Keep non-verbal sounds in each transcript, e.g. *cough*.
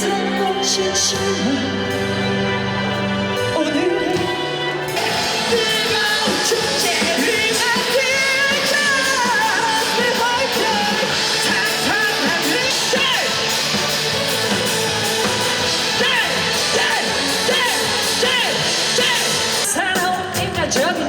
살고 싶지만 오늘은 뜨거운 축제를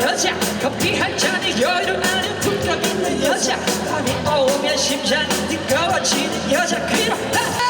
여자 커피 한 잔에 여유를 아는 품격 있는 여자 밤이 오면 심장이 뜨거워지는 여자 그리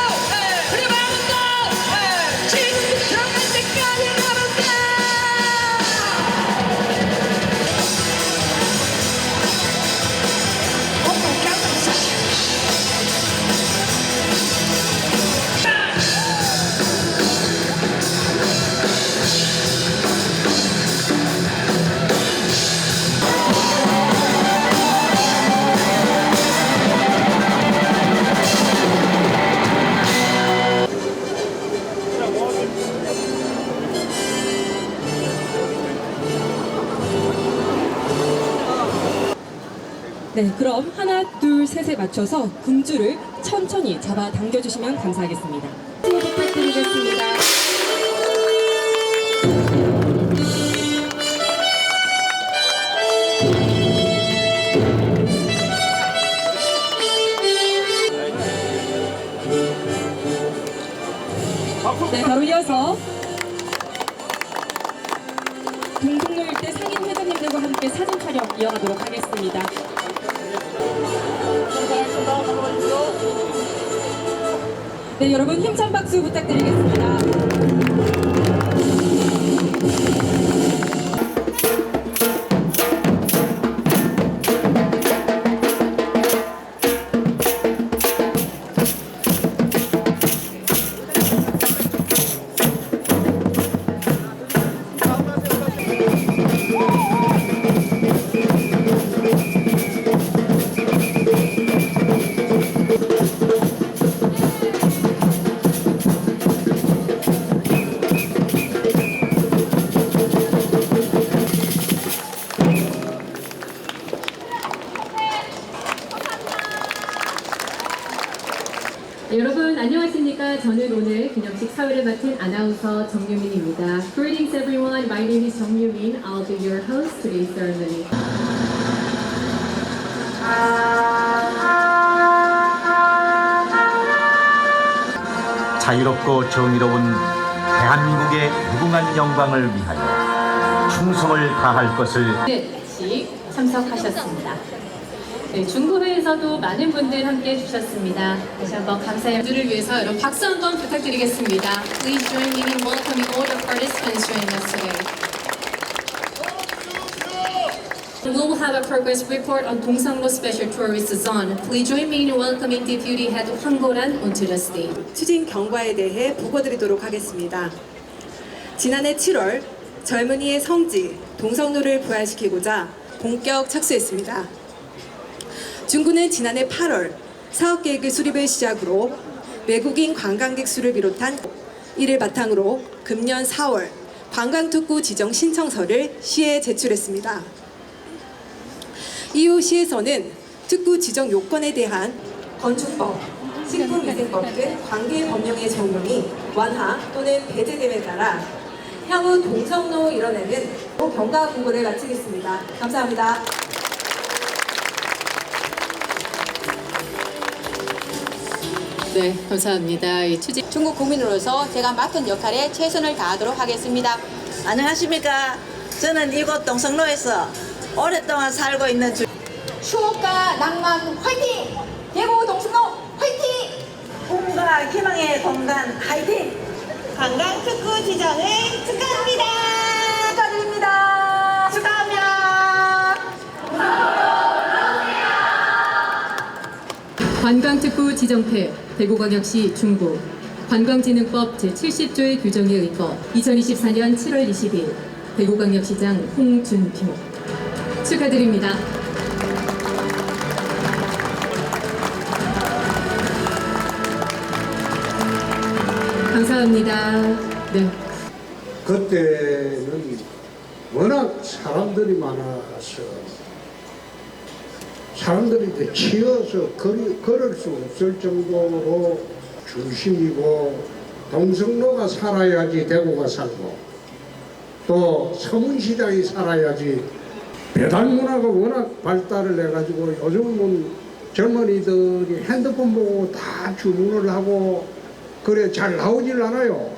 하나, 둘, 셋에 맞춰서 금주를 천천히 잡아 당겨주시면 감사하겠습니다. 힘 부탁드리겠습니다. 네, 바로 이어서 동성로 일대 상인 회장님들과 함께 사진 촬영 이어가도록 하겠습니다. 네, 여러분 힘찬 박수 부탁드리겠습니다. 여러분 안녕하십니까? 저는 오늘 기념식 사회를 맡은 아나운서 정유민입니다. Greetings everyone. My name is 정유민. I'll be your host today's ceremony. 자유롭고 정의로운 대한민국의 무궁한 영광을 위하여 충성을 다할 것을 네, 참석하셨습니다. 네, 중구회에서도 많은 분들 함께 해주셨습니다. 다시 한번 감사의 분들을 위해서 여러분 박수 한 번 부탁드리겠습니다. Please join me in welcoming all the participants joining us today. We will have a progress report on Dongsanlo Special Tourist Zone. Please join me in welcoming Deputy Head 황고란 onto the stage. 추진 경과에 대해 보고드리도록 하겠습니다. 지난해 7월 젊은이의 성지 동성로를 부활시키고자 본격 착수했습니다. 중구는 지난해 8월 사업 계획의 수립을 시작으로 외국인 관광객 수를 비롯한 이를 바탕으로 금년 4월 관광특구 지정 신청서를 시에 제출했습니다. 이후 시에서는 특구 지정 요건에 대한 건축법, 식품위생법 등 관계 법령의 적용이 완화 또는 배제됨에 따라 향후 동성로 일원에는 경과 공고를 마치겠습니다. 감사합니다. 네, 감사합니다. 이 추진 중국 국민으로서 제가 맡은 역할에 최선을 다하도록 하겠습니다. 안녕하십니까. 저는 이곳 동성로에서 오랫동안 살고 있는 주... 추억과 낭만 화이팅! 대구 동sun로 화이팅! 꿈과 희망의 공간 화이팅! 관광 특구 지정을 축하합니다. 축하드립니다. 축하합니다. 관광특구 지정패 대구광역시 중구 관광진흥법 제70조의 규정에 의거 2024년 7월 20일 대구광역시장 홍준표 축하드립니다. 감사합니다. 네. 그때는 워낙 사람들이 많아서 사람들이 이제 치여서 걸, 걸을 수 없을 정도로 중심이고 동성로가 살아야지 대구가 살고 또 서문시장이 살아야지 배달 문화가 워낙 발달을 해가지고 요즘은 젊은이들이 핸드폰 보고 다 주문을 하고 그래 잘 나오질 않아요.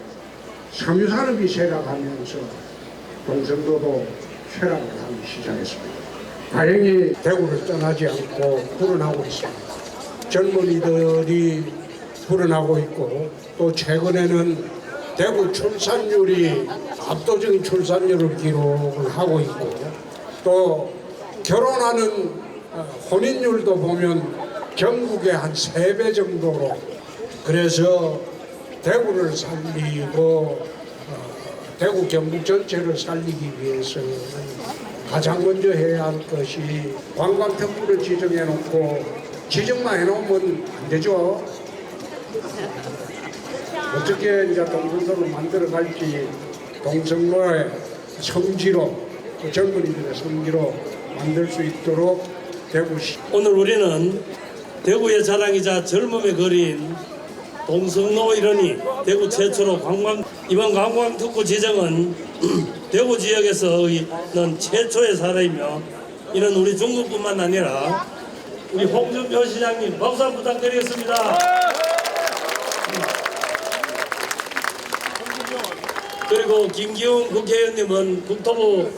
섬유산업이 쇠락하면서 동성로도 쇠락을 하기 시작했습니다. 다행히 대구를 떠나지 않고 불어나고 있습니다. 젊은이들이 불어나고 있고 또 최근에는 대구 출산율이 압도적인 출산율을 기록을 하고 있고 또 결혼하는 어, 혼인율도 보면 전국의 한 세 배 정도로 그래서 대구를 살리고 어, 대구 경북 전체를 살리기 위해서는 가장 먼저 해야 할 것이 관광특구를 지정해 놓고 지정만 해 놓으면 안 되죠. 어떻게 이제 동성로를 만들어 갈지 동성로의 성지로 그 젊은이들의 성지로 만들 수 있도록 대구시 오늘 우리는 대구의 자랑이자 젊음의 거리인 동성로 일원이 대구 최초로 관광 이번 관광 특구 지정은 *clears throat* 대구 지역에서는 최초의 사례이며 이는 우리 중국뿐만 아니라 우리 홍준표 시장님 박수 부탁드리겠습니다. 그리고 김기훈 국회의원님은 국토부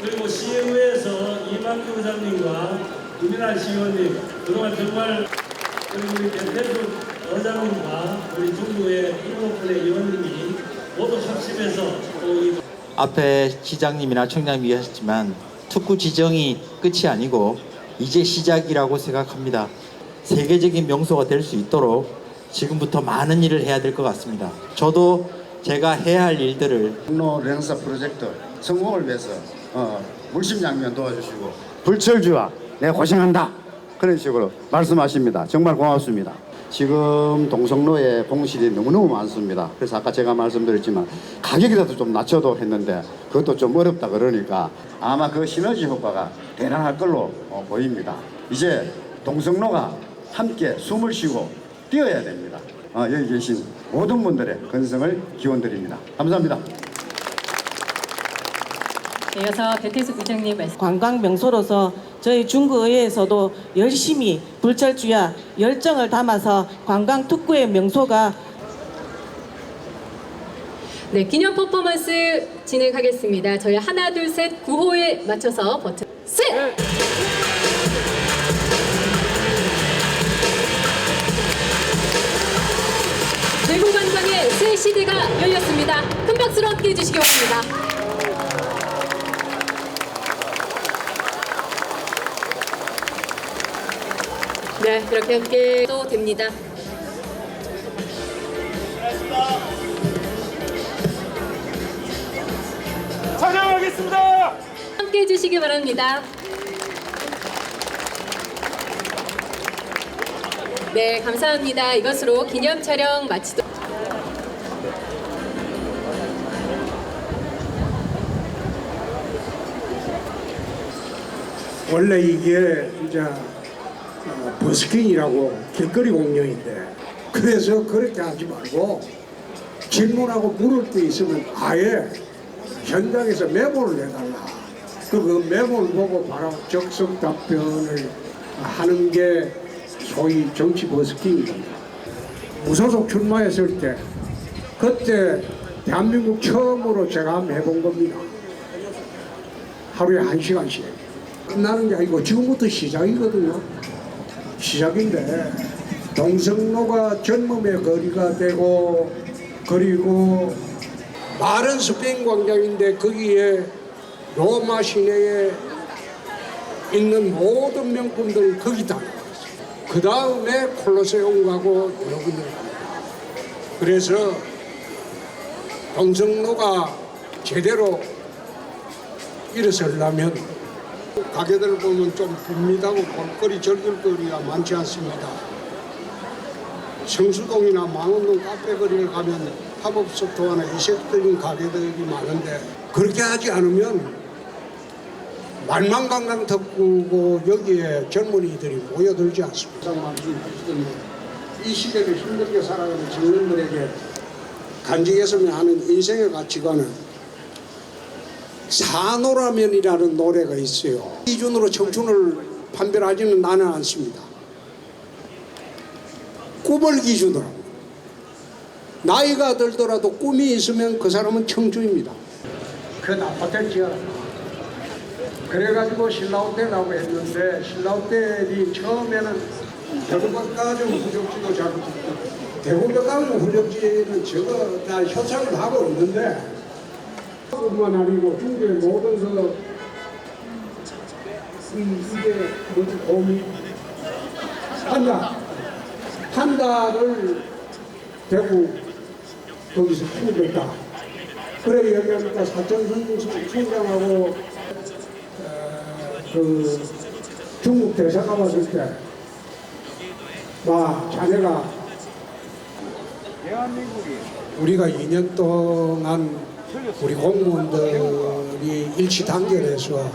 그리고 시의회에서 이만규 부장님과 김민아 시의원님 그동안 정말 그리고 우리 대태수 의장님과 우리 중구의 일곱 분의 의원님이 모두 합심해서 앞에 시장님이나 청장님이 하셨지만 특구 지정이 끝이 아니고 이제 시작이라고 생각합니다. 세계적인 명소가 될 수 있도록 지금부터 많은 일을 해야 될 것 같습니다. 저도 제가 해야 할 일들을 동로 렌사 프로젝트 성공을 위해서 어, 물심양면 도와주시고 불철주와 내 고생한다 그런 식으로 말씀하십니다. 정말 고맙습니다. 지금 동성로에 공실이 너무너무 많습니다. 그래서 아까 제가 말씀드렸지만 가격이라도 좀 낮춰도 했는데 그것도 좀 어렵다 그러니까 아마 그 시너지 효과가 대단할 걸로 어, 보입니다. 이제 동성로가 함께 숨을 쉬고 뛰어야 됩니다. 어, 여기 계신 모든 분들의 건성을 기원드립니다. 감사합니다. 이어서 대태수 부장님 말씀. 관광 명소로서 저희 중구의회에서도 열심히 불철주야 열정을 담아서 관광 특구의 명소가 네, 기념 퍼포먼스 진행하겠습니다. 저희 하나, 둘, 셋, 구호에 맞춰서 버튼 셋! 대구 관광의 새 시대가 열렸습니다. 큰 박수로 함께 해주시기 바랍니다. 네, 이렇게 함께 또 됩니다. 촬영하겠습니다. 함께 해주시기 바랍니다. 네, 감사합니다. 이것으로 기념 촬영 마치도록 원래 이게 이제 어, 버스킹이라고 길거리 공연인데 그래서 그렇게 하지 말고 질문하고 물을 게 있으면 아예 현장에서 메모를 해달라. 그, 그 메모를 보고 바로 적석 답변을 하는 게 소위 정치 버스킹입니다. 무소속 출마했을 때 그때 대한민국 처음으로 제가 한번 해본 겁니다. 하루에 한 시간씩. 끝나는 게 아니고 지금부터 시작이거든요. 시작인데 동성로가 젊음의 거리가 되고 그리고 마른 스페인 광장인데 거기에 로마 시내에 있는 모든 명품들이 거기 다. 그 다음에 콜로세움 가고 여러 군데 갑니다. 그래서 동성로가 제대로 일어서려면 가게들 보면 좀 붐비다고 볼거리 절길거리가 많지 않습니다. 성수동이나 망원동 카페 거리를 가면 팝업스토어나 이색적인 가게들이 많은데 그렇게 하지 않으면 만만관광 덕구고 여기에 젊은이들이 모여들지 않습니다. 이 시대를 힘들게 살아가는 청년들에게 간직했으면 하는 인생의 가치관은 사노라면이라는 노래가 있어요. 기준으로 청춘을 판별하지는 나는 않습니다. 꿈을 기준으로 나이가 들더라도 꿈이 있으면 그 사람은 청춘입니다. 그 아파트를 지어라. 그래가지고 신라호텔이라고 했는데 신라호텔이 처음에는 대구백화점 후적지도 잘 대구백화점 후적지는 저거 다 협찬을 하고 있는데 뿐만 아니고 중국의 모든 그 이- 이게 뭐지? 곰이 판다. 판다를 대구 거기서 키우겠다. 그래 얘기하니까 사천 총장하고 어, 그 중국 대사가 왔을 때, 와, 자네가 우리가 2년 동안 우리 공무원들이 일치 단결해서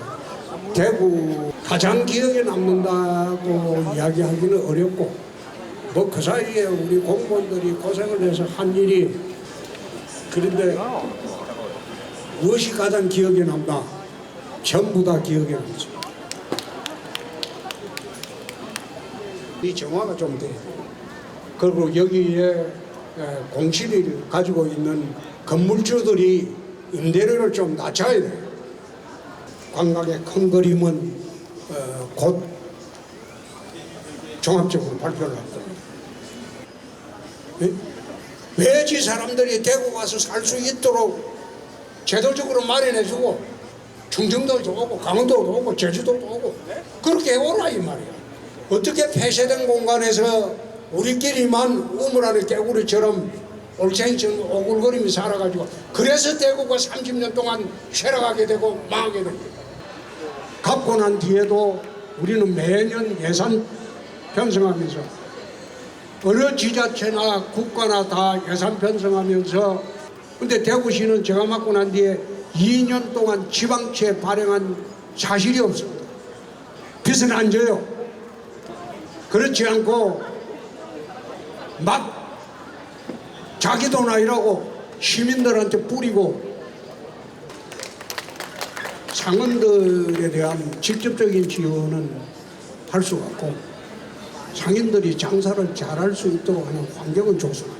대구 가장 기억에 남는다고 이야기하기는 어렵고 뭐 그 사이에 우리 공무원들이 고생을 해서 한 일이 그런데 무엇이 가장 기억에 남나? 전부 다 기억에 남죠. 이 정화가 좀 돼요. 그리고 여기에 에, 공실을 가지고 있는 건물주들이 임대료를 좀 낮춰야 돼요. 관광의 큰 그림은 어, 곧 종합적으로 발표를 할 겁니다. 왜지 사람들이 대구 가서 살 수 있도록 제도적으로 마련해주고 충청도도 오고 강원도도 오고 제주도도 오고 그렇게 해오라 이 말이야. 어떻게 폐쇄된 공간에서 우리끼리만 우물 안에 개구리처럼 올챙이처럼 오글거리며 살아가지고 그래서 대구가 30년 동안 쇠락하게 되고 망하게 됩니다. 갖고 난 뒤에도 우리는 매년 예산 편성하면서 어느 지자체나 국가나 다 예산 편성하면서 근데 대구시는 제가 맡고 난 뒤에 2년 동안 지방채 발행한 사실이 없습니다. 빚은 안 져요. 그렇지 않고 막 자기 돈 아니라고 시민들한테 뿌리고 상인들에 대한 직접적인 지원은 할 수가 없고 상인들이 장사를 잘할 수 있도록 하는 환경은 조성합니다.